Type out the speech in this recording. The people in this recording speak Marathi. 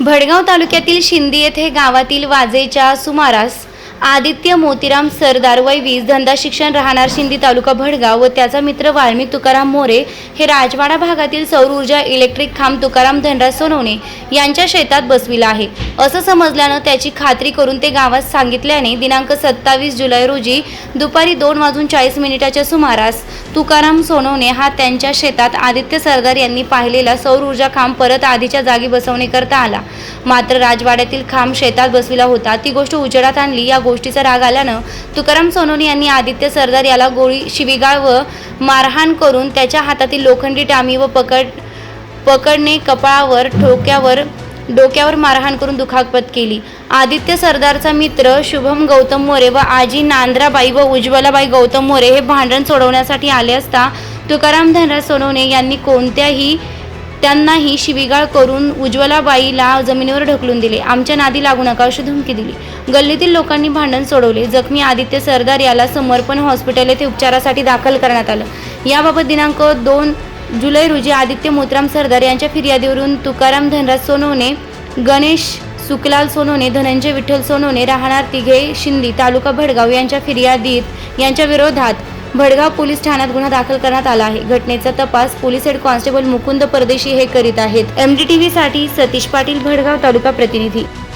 भडगाव तालुक्यातील शिंदी येथे गावातील वाजेच्या सुमारास आदित्य मोतीराम सरदार वय वीस धंदा शिक्षण राहणार शिंदी तालुका भडगाव व त्याचा मित्र वाल्मिक तुकाराम मोरे हे राजवाडा भागातील सौर ऊर्जा इलेक्ट्रिक खांब तुकाराम धनराज सोनवणे यांच्या शेतात बसविला आहे. असं समजल्यानं त्याची खात्री करून ते गावात सांगितल्याने दिनांक सत्तावीस जुलै रोजी दुपारी दोन वाजून चाळीस मिनिटाच्या सुमारास तुकाराम सोनवणे हा त्यांच्या शेतात आदित्य सरदार यांनी पाहिलेला सौर ऊर्जा खांब परत आधीच्या जागी बसवण्याकरता आला. मात्र राजवाड्यातील खांब शेतात बसविला होता. ती गोष्ट उजेडात आणली. या गोष्टीचा राग आल्यानं तुकाराम सोनोने यांनी आदित्य सरदार याला गोळी शिवीगाळ व मारहाण करून त्याच्या हातातील लोखंडी टामी व पकड पकडणे कपाळावर ठोक्यावर डोक्यावर मारहाण करून दुखापत केली. आदित्य सरदारचा मित्र शुभम गौतम मोरे व आजी नांद्राबाई व उज्ज्वलाबाई गौतम मोरे हे भांडण सोडवण्यासाठी आले असता तुकाराम धनराज सोनवणे यांनी कोणत्याही त्यांनाही शिवीगाळ करून उज्ज्वलाबाईला जमिनीवर ढकलून दिले. आमच्या नादी लागू नका अशी धमकी दिली. गल्लीतील लोकांनी भांडण सोडवले. जखमी आदित्य सरदार याला समर्पण हॉस्पिटल येथे उपचारासाठी दाखल करण्यात आलं. याबाबत दिनांक दोन जुलै रोजी आदित्य मोतराम सरदार यांच्या फिर्यादीवरून तुकाराम धनराज सोनवणे गणेश सुकलाल सोनवणे धनंजय विठ्ठल सोनवणे राहणार तिघे शिंदी तालुका भडगाव यांच्या फिर्यादीत यांच्या विरोधात भडगाव पोलीस ठाण्यात गुन्हा दाखल करण्यात आला आहे. घटनेचा तपास पोलीस हेड कॉन्स्टेबल मुकुंद परदेशी हे करीत आहेत. एमडीटीव्ही साठी सतीश पाटील भडगाव तालुका प्रतिनिधी.